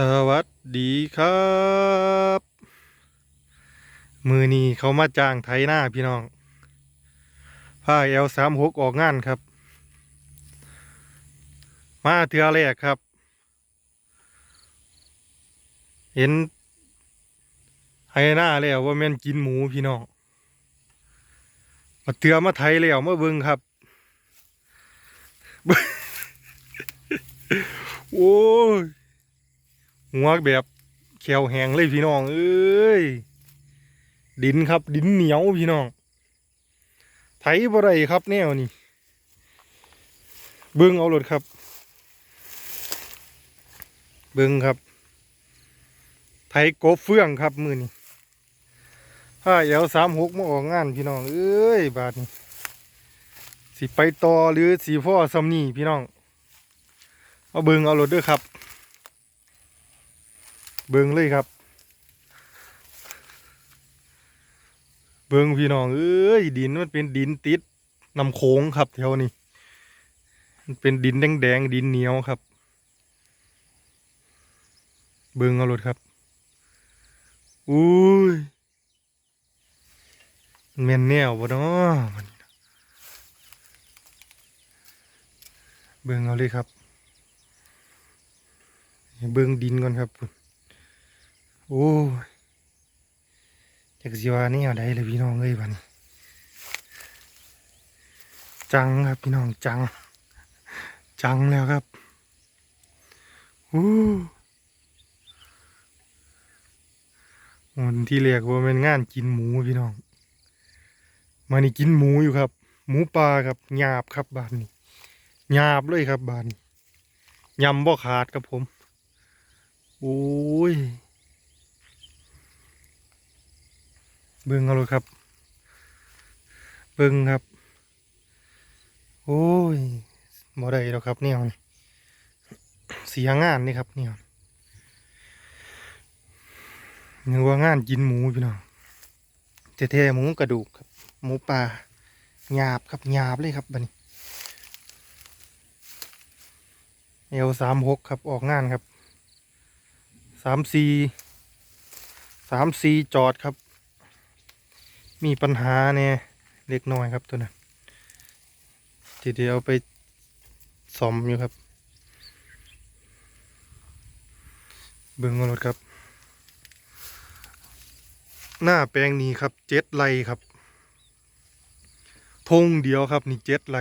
สวัสดีครับ มือนี้เขามาจ้างไถหน้าพี่น้องผ้าเอลสามหกออกงานครับ มาเทือแรกครับ เห็นไถหน้าแล้วว่าแม่นกินหมูพี่น้องมาเทือมาไถแล้วมาเบิ่งครับ โอ้ย หัวแบบแขวแหงเลยพี่น้อง เอ้ย ดินครับ ดินเหนียวพี่น้อง ไถบ่ได้ครับแนวนี้เบิ้งเอารถครับ เบิ้งครับ ไถกบเฟื่องครับมือนี้ผ้าเอวสามหกมาออกงานพี่น้อง เอ้ย บาทนี้สิไปต่อหรือสีพ่อซำนี่พี่น้อง เอาเบิ้งเอารถด้วยครับ เบิงเลยครับ เบิงพี่น้องเอ้ยดินมันเป็นดินติดน้ำโขงครับแถวนี้มันเป็นดินแดงๆดินเหนียวครับ เบิงเอารถครับอุ้ยแม่นแนวบ่เนาะมันนี่นะเบิ่งเอาเลยครับ เบิ่งดินก่อนครับ โอ้ยจากสิว่านี่อาได้เลยพี่น้องเอ้ยบัดนจังครับพี่น้องจัง จังแล้วครับโอ้วันที่เรียกว่าเป็นงานกินหมูพี่น้อง มานี่กินหมูอยู่ครับ หมูปลาครับหยาบครับบานนี้หยาบเลยครับบานนี้ยำบ่ขาดครับผม โอ้ย เบิ่งเอาเลยครับ เบิ่งครับ โอ้ยบ่ได้แล้วครับเนี่ยเสียงานนี่ครับเนี่ยนึกว่างานกินหมูพี่น้องแท้ๆหมูกระดูกครับ หมูปลาหยาบครับหยาบเลยครับบัดนี้เอลสามหกครับออกงานครับสามสี่สามสี่จอดครับ มีปัญหาเนี่ยเล็กน้อยครับตัวนั้นทีเดียวไปสอมอยู่ครับ เบิ่งเอารถครับ หน้าแปลงนี้ครับเจ็ดไรครับทงเดียวครับนี่เจ็ดไร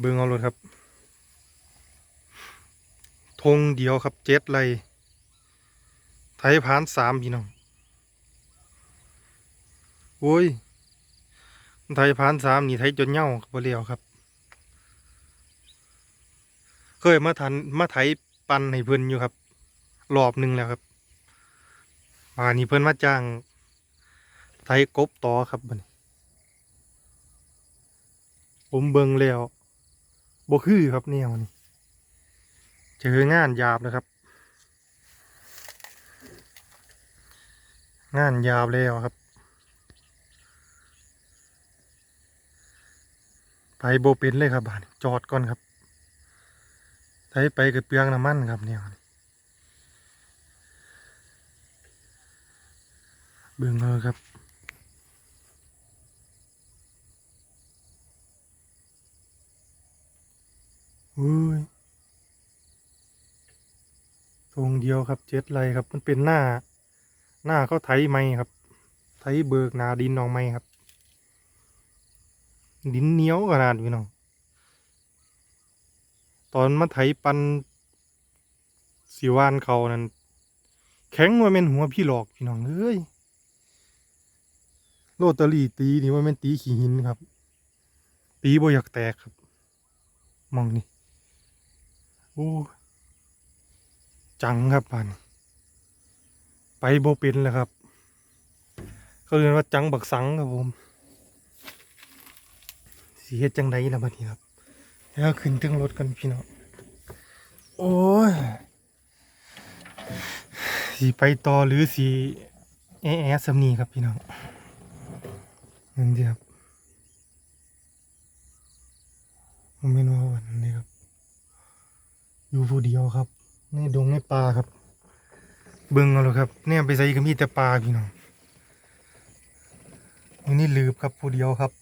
เบิ่งเอารถครับธงเดียวครับเจ็ดไรไทยพานสามพี่น้อง โอ้ยไทยพานสามนี่ไทยจนเหย่าบ่เลียวครับ เคยมาทันมาไถปันให้เพิ่อนอยู่ครับรอบหนึ่งแล้วครับป่านนี้เพิ่อนมาจ้าง ไทยกบต่อครับบันผมเบิงแล้วบ่คือครับแนวนี้เจองานหยาบนะครับ งานหยาบแล้วครับ ไป โบเป็นเลยครับบ้านจอดก่อนครับไถไปกับเปลืองน้ำมันครับเนี่ยเบิ่งเอาครับอุ้ยทรงเดียวครับเจ็ดไรครับ มันเป็นหน้า หน้าเขาไถไม้ครับ ไถเบิกนาดินออกไม้ครับ ดินเหนียวขนาดพี่น้องตอนมาไถปันสีวานเขานั้นแข็งว่าเป็นหัวพี่หลอกพี่น้องเอ้ยโรตารี่ตีนี่ว่าเป็นตีขี้หินครับ ตีบ่อยากแตกครับ มองนี่โอ้จังครับพันไปโบเป็นแล้วครับ เขาเรียกว่าจังบักสังครับผม สีเฮ็ดจังไดล่ะบัดนี้ครับ แล้วขึ้นถึงรถกันพี่น้องโอ้ยสีไปต่อหรือสีแอะแอสำนีครับพี่น้องนั่นเดียวครับผมไม่รู้วันนี้ครับ อยู่ผู้เดียวครับในดงในป่าครับ เบิ่งเอาเลยครับเนี่ยไปใส่ก็มีแต่ปลาพี่น้องอยู่นี่ลืบครับผู้เดียวครับ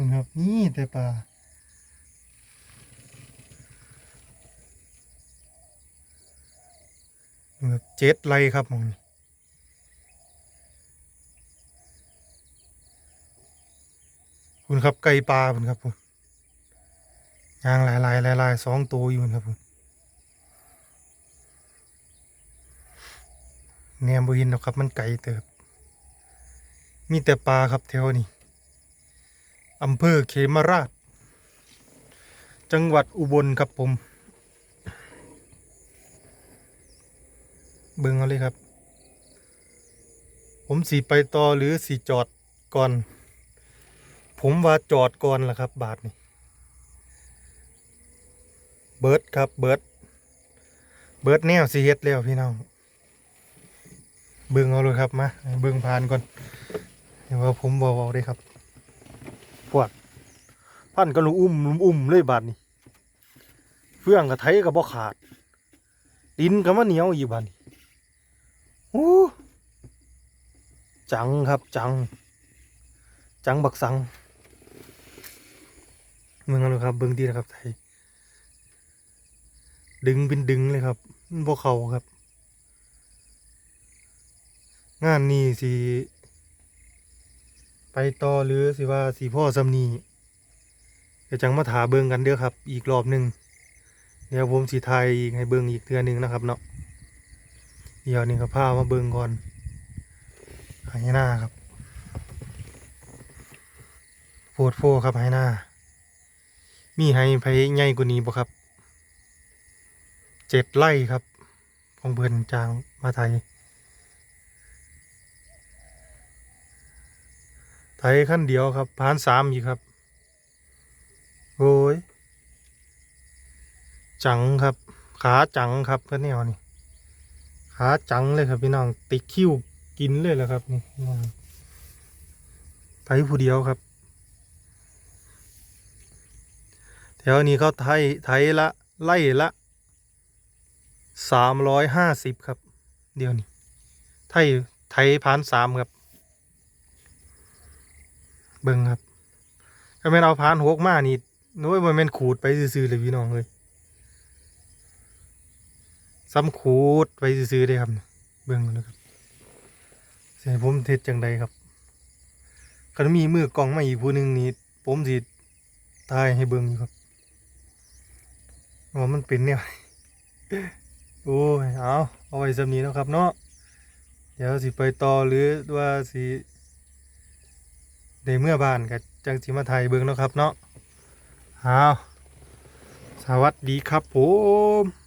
นี่ครับนี่แต่ปลานี่ครับเจ็ดไรครับมองคุณครับไก่ปลาคุณครับผมยางหลายลายหลายลายสองตัวอยู่คุณครับผมแนมบุหินหรอกครับมันไกลเติบ มีแต่ปลาครับแถวนี้ อำเภอเขมราช จังหวัดอุบลครับผม เบิ่งเอาเลยครับ ผมสีไปต่อหรือสีจอดก่อน ผมว่าจอดก่อนล่ะครับ บาทนี่เบิร์ดครับเบิร์ดเบิร์ดแนวสีเฮ็ดแล้วพี่น้องเบิ่งเอาเลยครับมาเบิ่งผ่านก่อนเดี๋ยวว่าผมบอกเอาได้ครับ ปวดพันก็ลุอุ้มลุมอุ้มเลยบาดนี้เฟื่องกับไทยกับบ่ขาด ดินกับมะเหนียวอีกบาดนี้โอ้จังครับจัง จังบักสังเบิ่งเอาเลยครับเบิ่งดีนะครับไทยดึงเป็นดึงเลยครับมันบ่เขาครับ งานนี้สิ ไปต่อหรือสิว่าสิพ่อสำนีเดี๋ยวจังมาถาเบิงกันเด้อครับ อีกรอบหนึ่งเดี๋ยวผมสิไทยอีกให้เบิงอีกเทื่อหนึงนะครับเนาะเดี๋ยวนี้ก็พามาเบิงก่อนหายหน้าครับโพดโฟครับหายหน้า มีให้ไผใหญ่กว่านี้บ่ครับเจ็ดไร่ครับ ของเพิ่นจางมาไทย ไถขั้นเดียวครับพานสามอีกครับ โอ้ย จังครับ ขาจังครับเพื่อนเนี่ยนี่ขาจังเลยครับพี่น้องติดคิ้วกินเลยแหละครับนี่ไถผู้เดียวครับ แถวนี้เขาไถไถละไล่ละสามร้อยห้าสิบครับ เดียวนี้ไถไถพานสามครับ เบิ่งครับถ้าแม่นเอาพานหกมานี่โน้ยมันแม่นขูดไปซื่อๆเลยพี่น้องเลยซ้ำขูดไปซื่อๆเลยครับ เบิ่งนะครับเสียผมเท็ดจังใดครับก็มีมือกองมาอีกผู้หนึ่งนี่ผมสิทายให้เบิ่งอยู่ครับว่ามันเป็นเนี่ยโอ้ยเอาเอาไว้สำนี้แล้วครับ เนาะเดี๋ยวสิไปต่อหรือว่าสิ ในเมื่อบ้านกับจังสีมาไทยเบิ้งเนาะครับเนาะอ้าวสวัสดีครับผม